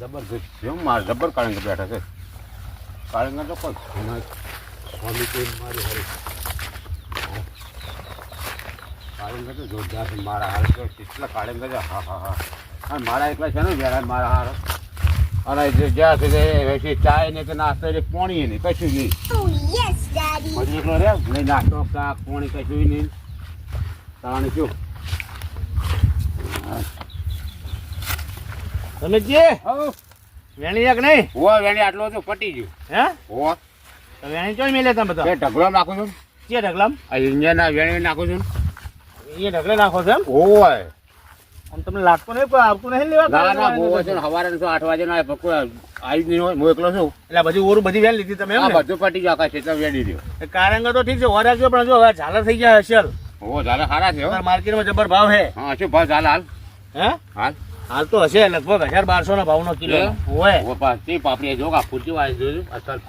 જબરજસ્ત છે. મારે જબર કાળંગ બેઠા છે? કાળંગ તો કોઈ સ્વામી કે મારી હારી. કાળંગ તો જોરદાર છે. મારા હાર તો કેટલા કાળંગ છે. હા હા હા. અને મારા એકલા છે ને જરા મારા હાર. અને જે જ્યાં સુધી ચાય ને કે નાસ્તો એટલે પોણી નહીં કશું નહીં. Oh. મજૂર એકલો રે નહીં નાસ્તો શાક પોણી કશું નહીં. તાણ શું? તમે જે હો વેણી એક નહીં? હો વેણી આટલો તો પટી ગયું. હે? હો તો વેણી ચોઈ મેલે તમે બધા ઢગલો નાખું છું કે ઢગલામ આ વેણી નાખું છું એ ઢગલે નાખો છો એમ? ઓય આમ તમને લાગતું નહીં કોઈ આવતું નહીં લેવા? ના ના બહુ છે સવારે તો આઠ વાગે ના આવે આવી જ નહીં હોય હું એકલો છું. એટલે બધી ઓરું બધી વેણ લીધી તમે એમ બધું પટી ગયું આખા કારંગા તો ઠીક છે ઓર રાખજો પણ જો હવે ઝાલર થઈ ગયા હશે હો ઝાલા સારા છે માર્કેટમાં જબર ભાવ હા શું ભાવ ઝાલા હાલ? હે? હાલ. હાલ તો હશે લગભગ હજાર બારસો ના ભાવ નો કિલો. હે? હોય હો પાછી પાપડી જો આ ફૂટી વાય જોજો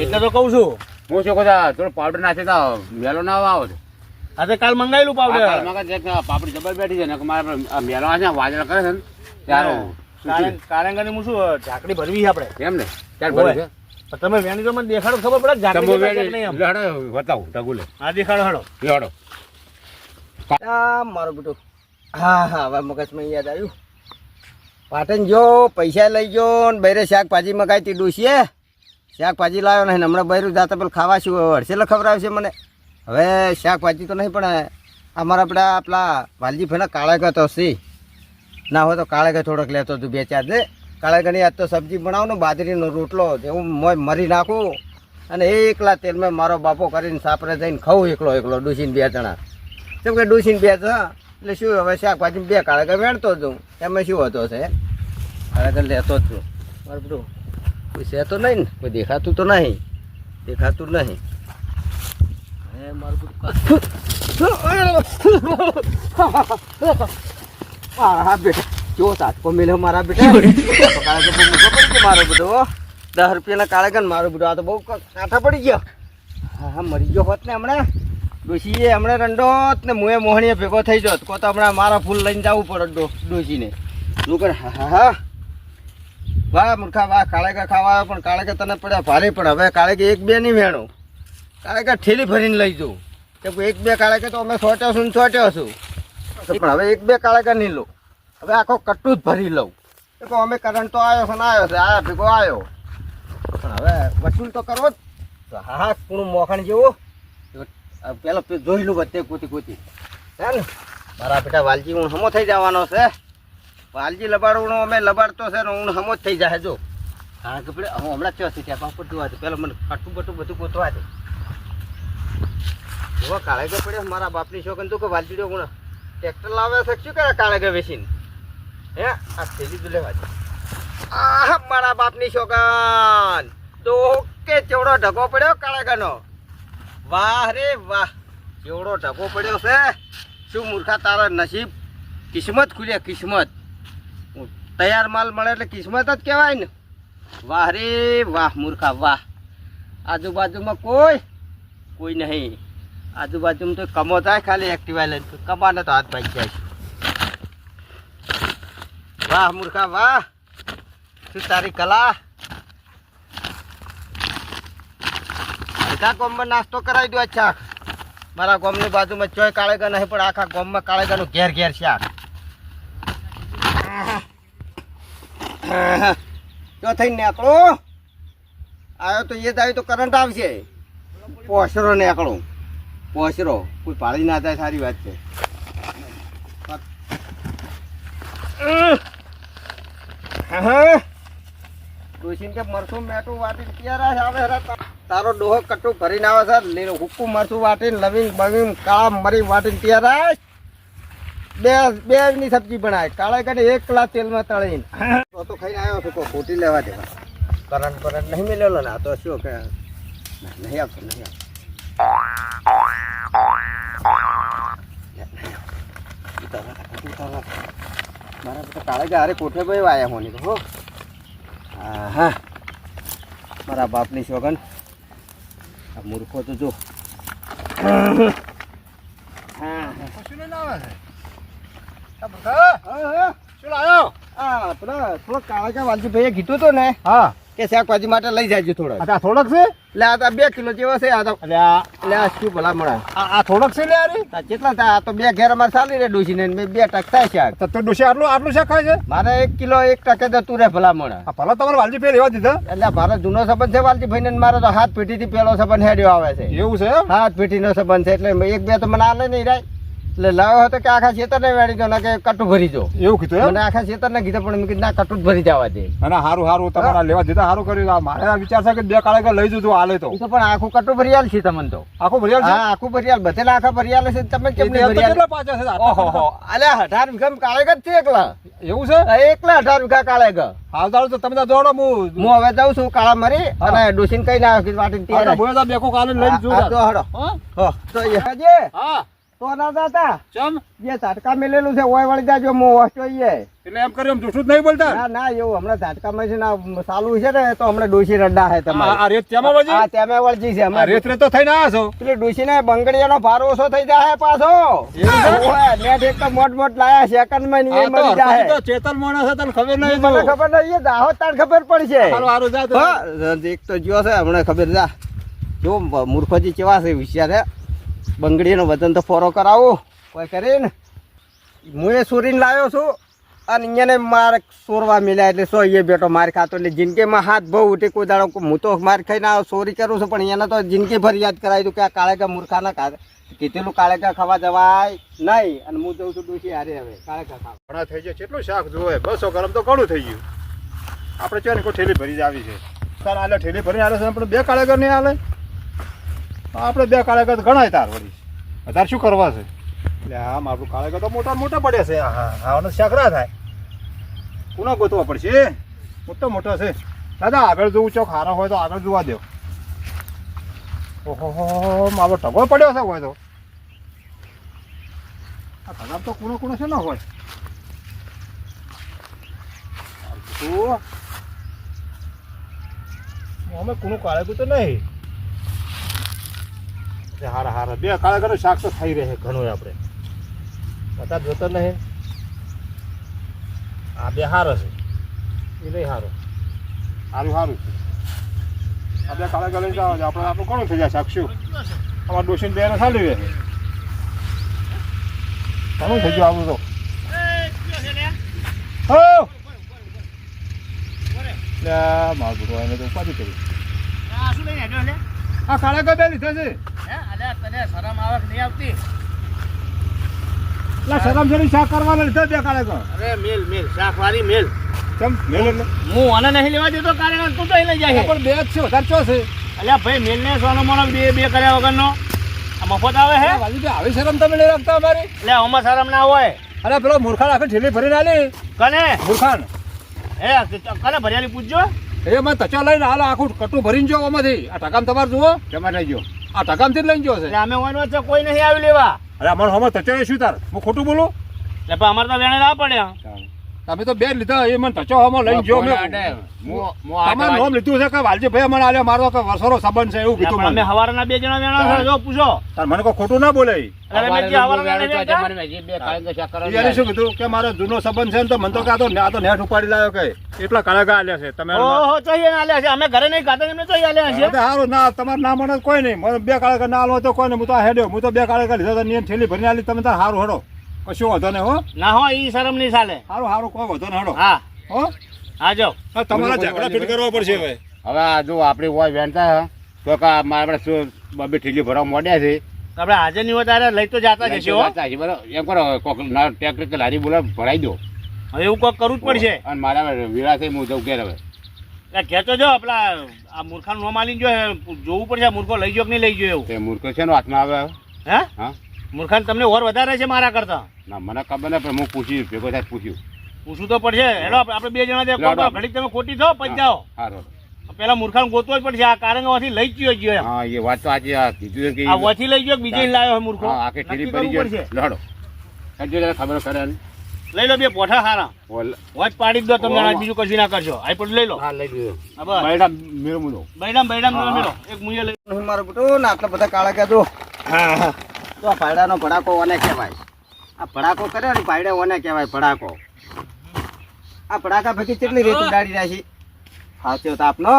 એટલે તો કહું છું. હું શું કહું થોડો પાવડર નાખે તો મેલો ના આવો છે આ તો કાલ મંગાવેલું આ પાવડર કે પાપડી જબર બેઠી છે ને કે મારે આ મેલો છે ને વાજરા કરે છે ને ત્યારે કારણ કારંગાની હું શું ઝાકડી ભરવી છે આપણે? એમ ને? ત્યારે ભરવી છે. તમે વેણી તો મને દેખાડો ખબર પડે કે ઝાકડી કે નહીં બતાવું ઢગુલે. હા દેખાડો હાડો. મારો મારું બેટું. હા હા હવે મગજમાં યાદ આવ્યું. પાટણ જો પૈસા લઈ ગયો ને બૈરે શાકભાજી મગાવી તી ડૂસીએ શાકભાજી લાવ્યો નહીં હમણાં બૈરું જાતા પેલું ખાવા શું હડસેલો ખવડાવશે મને. હવે શાકભાજી તો નહીં, પણ અમારા આપણા આપણા વાલજી ફેના કાળા તો સી ના હોય તો કાળેગા થોડોક લેતો હતું બે ચાર દે. કાળા આજ તો સબ્જી બનાવું ને બાજરીનો રોટલો મોય મરી નાખું. અને એકલા તેલમાં મારો બાપો કરીને સાપરે જઈને ખાઉં એકલો એકલો ડૂસીને બે જણા. કેમ કે ડૂસીને બે હા. એટલે શું હવે શાકભાજી બે કાળા વેણતો છું એમાં શું હતો છે? કાળા લેતો જ બધું કોઈ છે તો નહીં ને કોઈ દેખાતું તો નહીં. દેખાતું નહીં. મારા મારું બધું હા બેટા જો સાચકો મેલ્યો મારા બેટા મારો બધો હો. દસ રૂપિયાના કાળા ગણ મારો બધો. આ તો બહુ કાંઠા પડી ગયો. હા મરી ગયો હોત ને હમણાં. ડોશીએ હમણાં રંડોત ને મુએ મોહણીએ ભેગો થઈ જોત, કો તો હમણાં મારા ફૂલ લઈને જવું પડે ડોશીને. કરે, હા હા વાહ, મૂર્ખા, વાહ કાળેકા ખાવા આવ્યો પણ કાળેકા તને પડ્યા ભારે પણ. હવે કાળેકે એક બે નહીં વેણો. કાળેકા ઠેલી ભરીને લઈ જવું કે એક બે કાળેકા તો અમે સોટ્યો છું ને સોટ્યો છું. પણ હવે એક બે કાળેકા નહીં લઉં. હવે આખો કટ્ટું જ ભરી લઉં. એ તો અમે કરંટ તો આવ્યો છે ને આવ્યો છે આયા ભેગો આવ્યો. પણ હવે વસૂલ તો કરવો જ. હા હા, કુણું મોખણ જેવું. પેલો જોઈ લઉં બધે કોતી કોતી. હે ને? મારા બેટા વાલજી, હું હમો થઈ જવાનો છે. વાલજી લબાડું અમે લબાડતો છે ને હું હમો જ થઈ જાય જો. કારણ કે પેલે હું હમણાં ચો ત્યાં પાપડ જોવા દે પેલો મને ફાટું બટું બધું ગોતવા દે. જો કાળે કે પડ્યો મારા બાપની શોખન તું કે વાલજી હું ટ્રેક્ટર લાવે છે, શું કરે કાળે કે વેચીને હે, આ થેલી તો લેવા દે. આહ, મારા બાપની શોખન તો કે ચેવડો ઢગો પડ્યો કાળેગાનો વાહ રે વાહ. કેવડો ઢગો પડ્યો છે. શું મૂર્ખા, તારા નસીબ કિસ્મત ખુલે કિસ્મત. તૈયાર માલ મળે એટલે કિસ્મત જ કહેવાય ને. વાહ રે વાહ, મૂર્ખા, વાહ. આજુબાજુમાં કોઈ કોઈ નહીં. આજુબાજુમાં તો કમો થાય ખાલી એક્ટિવા લઈને કમાને તો હાથ ભાઈ જાય વાહ, મૂર્ખા, વાહ. શું તારી કલા? આખા ગામમાં નાસ્તો કરાવી દો શાક. મારા ગામની બાજુમાં ચોય કાળેગા નહીં, પણ આખા ગામમાં કાળેગાનું ઘેર ઘેર શાક. થઈને તો તો કરંટ આવશે. પોસરો નીકળો. પોસરો કોઈ પાળી ના થાય, સારી વાત છે. કે મરસું મેટું વાટી ક્યારે આવે તારો ડોહો કટું ભરીને આવે છે. હુક્કું મરચું વાટીને લવિંગ બવિંગ કાળા મરી વાટીને તૈયાર બે બે ની સબ્જી બનાય. કાળા કાઢે એક કલાક તેલમાં તળીને. તો તો ખાઈને આવ્યો છું ખોટી લેવા દેવા. કરંટ કરંટ નહીં મેલેલો ને, આ તો શું કે? નહીં આવતો નહીં આવતો. મારા બધા કાળા હારે કોઠે ભાઈ વાયા હોની તો, હો. હા હા મારા બાપની શોગન આ મૂર્ખો તો જો. થોડો કાળકા વાલજીભાઈએ કીધું હતું ને. હા. કે શાકભાજી માટે લઈ જાજો થોડા આ થોડક છે? એટલે આ બે કિલો જેવો છે આ તો એટલે આ શું ભલા મળે? આ થોડક છે લે અરે કેટલા થાય? આ તો બે ઘેર અમારે ચાલી રહે ડોસી ને બે ટક થાય શાક. તો તો ડોશી આટલું આટલું શાક ખાય છે? મારે એક કિલો એક ટકે જતું રે ભલા મળે. ભલા તમારે વાલજી પે લેવા દીધા? એટલે મારો જૂનો સંબંધ છે વાલજીભાઈ ને મારો તો હાથ પેઢીથી પેલો સંબંધ હેડ્યો આવે છે. એવું છે હાથ હાથ પેઢીનો સંબંધ છે એટલે એક બે તો મને આલે નહીં રાય. એટલે લાવ્યો હતો કે આખા ખેતરને વેડી દો કે કટુ ભરી દો. એવું કીધું મને આખા ખેતરને કીધા પણ મેં કીધું ના કટુ જ ભરી જવા દે. અને હારું હારું તમારા લેવા દીધા હારું કર્યું. મારે આ વિચાર છે કે બે કાળે લઈ જતું હાલે તો. તો પણ આખું કટુ ભરિયાલ છે તમને તો. આખું ભરિયાલ છે? હા આખું ભરિયાલ. બધેલા આખા ભરિયાલ છે તમે કેમ નહીં ભરિયાલ? કેટલા પાછા છે? ઓહો હો અલે અઢાર વીઘા કાળેગ જ છે એકલા. એવું છે? એકલા અઢાર વીઘા કાળેગ હાલ દાડો તો તમે દોડો હું હું હવે જાઉં છું કાળા મરી અને ડોસીન કઈ ના વાટી તૈયાર બેકો કાલે લઈ આ તો હડો. હા? તો હા. તો ના જાતા ચમ? જે ઝાટકા મેલેલું છે ઓય વળી જાજો હું વાંચતો એટલે એમ કર્યું જૂઠું જ નહીં બોલતા? ના ના એવું હમણાં ઝાટકામાં છે ને ચાલુ છે ને તો હમણાં ડોસી રડા છે તમારે. આ રેત તેમાં વળી હા તેમે વળજી છે હમણાં રેત રેત તો થઈને આવ્યા છો. પેલી ડોસી ને બંગડીયાનો ભારો ઓછો થઈ જાય પાછો. એવું છે? ઓય, નેટ એક તો મોટ મોટ લાયા સેકન્ડમાં ની એ આ તો મરી જાય તો ચેતન માણસ છે તને ખબર નહીં મને ખબર નહીં એ તાર ખબર પડશે. હારું હારું જા તો. એક તો જ્યો છે હમણાં ખબર જા. જો મૂર્ખોજી કેવા છે હોશિયાર હે. બંગડીનો વજન તો ફોરો કરાવો. કોઈ કરીને હું એ સુરીને લાવ્યો છું અને અહીંયાને મારે સોરવા મળ્યા એટલે સો એ બેટો માર ખાતો. એટલે જિંદગીમાં હાથ બહુ ઉઠી, કોઈ દાડો હું તો માર ખાઈને આ સોરી કરું છું, પણ એને તો જિંદગી ભર યાદ કરાવી દઉં કે આ કાળેકા મૂર્ખાના કાળે કીધેલું કાળેકા ખાવા જવાય નહીં અને હું જઉં છું ડોસી હારે હવે કાળેકા ખાવા. ઘણા થઈ જાય કેટલું શાક જોવે? બસો ગરમ તો ઘણું થઈ ગયું. આપણે છે ને કોઈ ઠેલી ભરી જ આવી છે. સર આલે ઠેલી ભરી આલે છે આપણે બે કાળેકર નહીં આલે? આપણે બે કાળાગર ઘણા તાર વળી. અત્યારે શું કરવા છે? એટલે આમ આપણું કાળાગર તો મોટા મોટા પડે છે. હા શાક થાય. કોનો ગોતવા પડશે? મોટો મોટો છે. દાદા, આગળ જોવું ચોક હારો હોય તો આગળ જોવા દો ઓહો મારો ટગો પડ્યો છે, હોય તો. આ કદાચ તો કુણો કુણો છે ને, હોય. અમે કુણું કાળેગું તો નહીં. એટલે હારા હારા. બે કાળેગરનું શાક તો થઈ રહે ઘણું આપણે. બધા જોતો નહીં. આ બે હારો છે. એ નહીં હારો. સારું સારું છે આ બે કાળા લઈ જાવ આપણે આપણું ઘણું થઈ જાય શાક? શું? અમારા ડોસીને બેને ચાલી રહે ઘણું થઈ ગયું આવું તો. હો! લે મારું એને તો ઉપાધિ કરી. આ કાળા ગબે લીધો છે. લા શરમ શરી શાક કરવાના લીધો બે કાળા તો અરે મેલ મેલ શાક વાળી મેલ એટલે. હું આને નહીં લેવા દેતો કાર્યકર તું તો લઈ જાય પણ બે જ છે વધારે ચો છે. અલ્યા ભાઈ મેલ ને સોનો મોનો બે બે કર્યા વગરનો. આ મફત આવે હે? આવી શરમ તમે નહીં રાખતા અમારી. એટલે શરમ ના હોય. અરે પેલો મૂર્ખાન આખી ઠેલી ભરીને આલી. કને? મૂર્ખાન. હે કને પૂછજો? એ મને તચો લઈને હાલ આખું કટું ભરીને જો આમાંથી. આ ટકામ તમારે જુઓ. જમા લઈ જો આ ટકામથી જ લઈને જો છે. એટલે અમે ઓઈનો છે કોઈ નહીં આવી લેવા. અરે અમારો હમણાં તચો એ શું તાર? હું ખોટું બોલું? એટલે પણ અમારે તો વેણે ના પડ્યા તમે તો બેન લીધા એ મને ટચો હમો લઈને જો મેં. તમારું નામ લીધું છે કે વાલજી ભાઈ મને આલે મારો કે વર્ષોનો સંબંધ છે એવું કીધું અમે મને. હવારના બે જણા વેણા છે જો પૂછો. તાર મને કોઈ ખોટું ના બોલે. એટલે મેં જે હવારના એને શું કીધું? કે મારો જૂનો સંબંધ છે ને તો મને તો કે આ તો આ તો નેટ ઉપાડી લાવ્યો કે એટલા કાળા આલ્યા છે તમે ઓહો ચાહીએ ના આલ્યા છે. અમે ઘરે નહીં ખાતા એમને ચાહીએ આલ્યા છે? હારું ના તમારે ના મને કોઈ નહીં. મને બે કાળા ના આલો તો કોઈ નહીં હું તો હેડ્યો. હું તો બે કાળા લીધા તો નિયમ થેલી ભરીને આલી. તમે તાર હારું હડો. કશું વાંધો નહીં હો? ના હો ઈ શરમ નહીં ચાલે. હારું સારું કોઈ વાંધો નહીં હડો. હા. હો? હા જો. આ તમારા ઝઘડા ફિટ કરવા પડશે હવે. હવે આ જો આપણી હોય વેણતા તો કા મારે આપણે શું બબે ઠીલી ભરવા મોડ્યા છે? આપણે આજે નહીં હોય ત્યારે લઈ તો જતા જશે હો. સાચી, બરાબર. એમ કરો કોક ના ટ્રેક્ટર કે લારી બોલા ભરાઈ દો. હવે એવું કોક કરવું જ પડશે. અને મારા વીરા થઈ હું જઉં ઘેર હવે. કહેતો જો આપણા આ મૂર્ખાનું નો માલીને જો જોવું પડશે મૂર્ખો લઈ જો કે નહીં લઈ જો એવું? મૂર્ખો છે ને હાથમાં આવે હે? હા? મૂર્ખાને તમને ઓર વધારે છે મારા કરતા? ના મને ખબર નહીં પણ હું પૂછ્યું ભેગો થાય પૂછ્યું. પૂછવું તો પડશે. હેલો આપણે બે જણા ત્યાં લાડો. ઘડીક તમે ખોટી થો પછી જાઓ સારું પેલા મૂર્ખાન ગોતવો જ પડશે. આ કારંગામાંથી લઈ જ ગયો ગયો હા એ વાત તો આજે આ કીધું કે આ વથી લઈ ગયો કે બીજે લાવ્યો હોય મૂર્ખો? હા આખી ઠેલી પડી ગયો લડો. કરજો જરા ખબર કરે લઈ લો બે પોઠા હારા. વાત પાડી દો તમને આ આજ બીજું કશું ના કરશો. આ પણ લઈ લો. હા લઈ લો બૈડા મેળવું મુનો. બૈડા બૈડામ તમે એક મુએ લઈ હું મારું બેટું ને આટલા બધા કાળા કહેતો. હા હા. તો આ ભાડાનો ભડાકો ઓને કહેવાય. આ ભડાકો કર્યો ને ભાડે ઓને કહેવાય ભડાકો. આ ભડાકા પછી કેટલી રેત ઉડાડી રાખી? છે હાચ્યો તાપનો?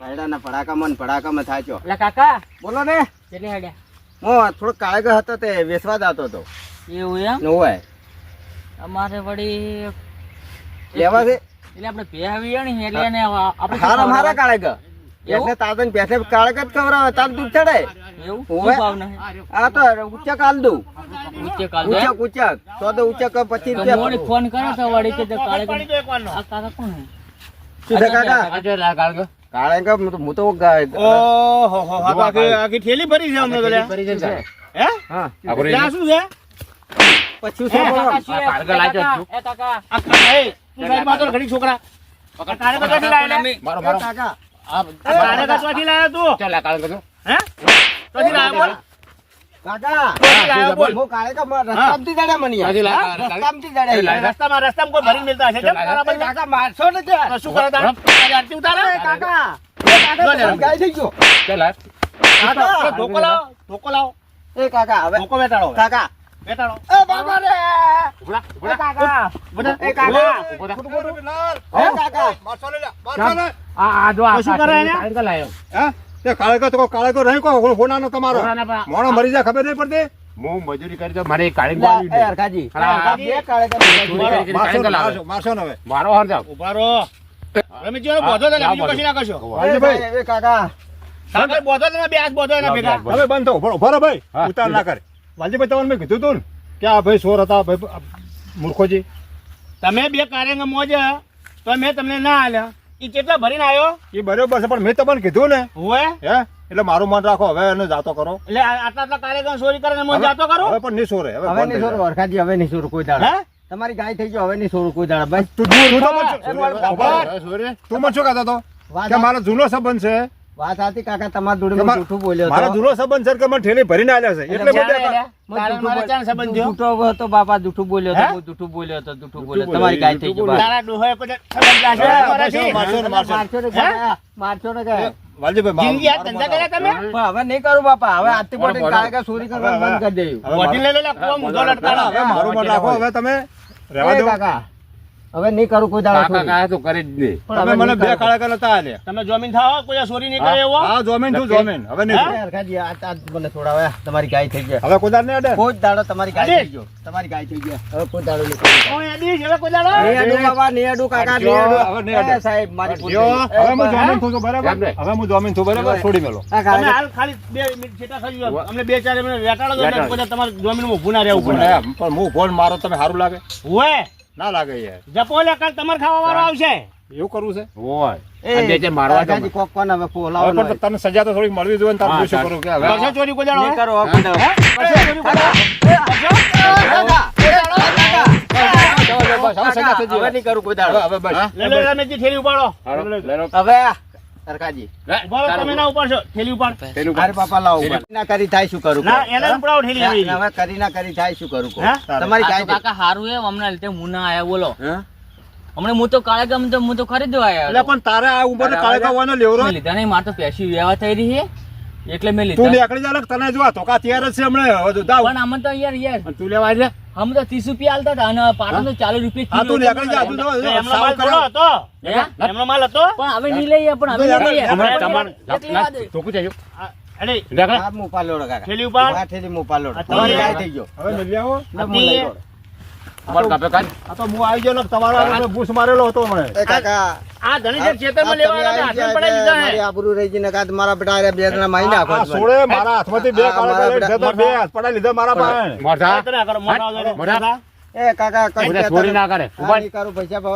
ભાઈડાના ભડાકામાં ને ભડાકામાં થાચ્યો. એટલે કાકા. બોલો ને. કેટલી હેડ્યા? હું થોડો કાળગ હતો તે વેસવા જતો હતો. એવું એમ? હોય. અમારે વળી લેવા છે એટલે આપણે ભે આવી ને એટલે એને આપણે હારા મારા કાળગ એટલે તાતન પેસે કાળગ જ ખવરાવે તાર દૂધ ચડે. એવું? શું ભાવ નહીં આ તો ઉચ્ચક હાલ દઉં. ઉચ્ચે કાલ ઉચ્ચક ઉચ્ચક તો તો ઉચ્ચક પચીસ તો રૂપિયા મોડી ફોન કરે તો વળી કે કાળે આ કાકા કોણ હે? છે કાકા. આ જો લા કાળગો. કાળેગર હું તો હું તો ગા- ઓહો હો આખી થેલી ભરી છે અમને તો લ્યા. ફરી હે? હા. આ શું છે? પછી શું? કાકા? આ કાળગા લાજો એ કાકા, એ કાકા. એ, તું સાઈડમાં તો ઘડી છોકરા. આ કાળેગર ક્યાંથી મારો મારો. કાકા. આ આ લાયા તું? ચાલ આ હે? ક્યાંથી લાયા બોલ કાકા હું કાળેગરમાં રસ્તામાંથી જડ્યા મને. રસ્તામાંથી જડ્યા રસ્તામાં રસ્તામાં કોઈ ભરીને મિલતા હશે? કાકા મારશો ને ત્યાં. શું કરે આરતી ઉતારે? એ કાકા ધોકો લાવો, ધોકો લાવો. એ હવે ધોકો કાકા વેટાડો. એ બાબા રે ઉભરા, ઉભરા. કાકા બધા. એ કાકા ઉભરા. એ કાકા આ આ જો આ શું કરે એને? લાયો. હે? તે કાળેગર તો કાળકો નહીં કોઈ હોનાનો તમારો. મોણો મરી જાય ખબર નહીં પડતી? હું મજૂરી કરી તો મારે. બે મારશો ને, હવે. મારો હાર જાવ ઊભા રહો. બોધો બીજું કશું ના કરશો એ, એ કાકા. બોધો તને બે હાથ બોધો એના ભેગા. હવે બંધ થો ઊભો ઊભો ભાઈ. ઉતાર ના કરે. વાલજીભાઈ તમને મેં કીધું તું ને કે આ ભાઈ સોર હતા ભાઈ મૂર્ખોજી. તમે બે કાર્યંગ મોજ તો મેં તમને ના આલ્યા. એ કેટલા ભરીને આવ્યો એ બરોબર છે પણ મેં તમને કીધું ને. હોય હે? એટલે મારું મન રાખો હવે એને જાતો કરો. એટલે આટલા આટલા કાર્યક્રમ ચોરી કરે મન જાતો કરો? હવે પણ નહીં સોરે હવે હવે નહીં છોડો હરખાજી હવે નહીં છોડો કોઈ દાડા. તમારી ગાય થઈ ગયો હવે નહીં છોડો કોઈ દાડા. બસ. તું તું તો મને શું- બાબા. હવે તું મને શું કહેતો હતો? કે મારો જૂનો સંબંધ છે. વાત હતી કાકા તમારા જોડે કે મેં જૂઠું બોલ્યો મારો. જૂનો સંબંધ સર કે મને ઠેલી ભરીને આલ્યા છે એટલે મેં બે ચાલે કા- લ્યા. મેં તારે જૂઠું મારે બોલ- ચાણ સંબંધ થયો? જૂઠો હતો બાપા જૂઠું બોલ્યો હતો હું જૂઠું બોલ્યો હતો જૂઠું બોલ્યો બોલ્યો, તમારી ગાય થઈ ગઈ બોલ્યો. તારા ડોહાએ કોઈ સંબંધ લાશે? મારશો ને, મારશો ને, પણ હવે નહીં કરું બાપા હવે આજથી બોલો, પછી ચોરી કરવાનું બંધ કરી દેવું હવે લઈ લે, કૂવા મૂંઝો લટકાડો. હવે મારું મન રાખો હવે તમે રહેવા દો કાકા હવે નહીં કરું કોઈ દાડો કાકા. કાકા તો કરે જ નહીં તમે મને બે કાળા કાળા તા આલે તમે જમીન થાઓ કોઈ સોરી નહીં કરે એવો? હા જોમીન છું જોમીન. હવે નહીં હરખાજી, આ આ મને છોડાવે તમારી ગાય થઈ ગઈ હવે કોદાર ને અડે? કોઈ દાડો તમારી ગાય થઈ ગયો. તમારી ગાય થઈ ગઈ હવે કોઈ દાડો નહીં ઓય કોણ હવે કોઈ દાડો? નિયાડું બાબા નિયાડું કાકા અડ્યો, નિયાડું. હવે નિયાડું. અડે. સાહેબ મારી પૂછો હવે હું જોમીન? છું બરાબર? હવે હું જોમીન છું બરાબર? છોડી મેલો. તમે હાલ ખાલી બે મિનિટ છેટા ખાજો અમને બે ચાર મિનિટ વેટાડો દો કોઈ તમારે જમીનમાં માં ભૂના રહેવું પડે. પણ પણ હું ફોન મારો તમે સારું લાગે. હોય ના લાગે યાર જપો લે કાલ તમારે ખાવા વાળો આવશે એવું કરવું છે હોય અને જે મારવા દો કોક કોને હવે પોલાવો પણ તને સજા તો થોડી મળવી જોઈએ ને તારે હા, શું. કરું કે હવે કરશો ચોરી કોઈ દાડો નહીં કરો હવે કોઈ ચોરી કોઈ દાડો? હવે. નહીં કરું કોઈ દાડો. હવે બસ લે લે રમેશજી ઠેરી ઉપાડો હવે ઉપાડો તમે ના ઉપાડશો થેલી ઉપર. તેનું અરે પાપા લાવો ના કરી થાય શું કરું ના એને ઉપડાવ થેલી આવી હવે કરી ના કરી થાય શું કરું તમારી ગાય કાકા હારું એ હમણાં લીધે હું ના આયા બોલો. હે? હું તો કાળે ગમ તો હું તો ખરીદવા આયા એટલે પણ તારા આ ઉપર કાળે વાનો લેવરો? લીધા નહીં માર તો પેશી વ્યવહાર થઈ રહી છે. એટલે મેં તું લીધા. નીકળી જા તને જો તો કા તૈયાર જ છે હમણાં. હવે તો દાવ પણ આમાં તો યાર યાર. તું લેવા છે હમ તો ત્રીસ રૂપિયા આલતા હતા અને પાટણ તો ચાલીસ રૂપિયા કિલો નીકળી જા તું માલ હતો. એમનો માલ હતો? પણ હવે નહીં લઈએ પણ હવે નહીં લઈએ. હમણાં તમારે. ચોખ્ખું થઈ અરે ઉપાડ ગયો હવે લઈ આવો. ઉપાડ કાપે કાન આ તો હું આવી ગયો ને તમારો બૂસ મારેલો હતો મને એ કાકા આ ધણી જે ખેતરમાં લેવા આવ્યા હતા, હાથમાં ગયા દીધા હે. મારી આબરૂ રહી ગઈ ને કાં મારા બેટા રે બે નાખો આ સોળે મારા હાથમાંથી બે કાળા મારા કાળા તો બે હાથ પડાવી લીધા મારા પાસે મોઢા. મોઢા. એ કાકા કઈ નથી. ના કરે ઊભા કરું પૈસા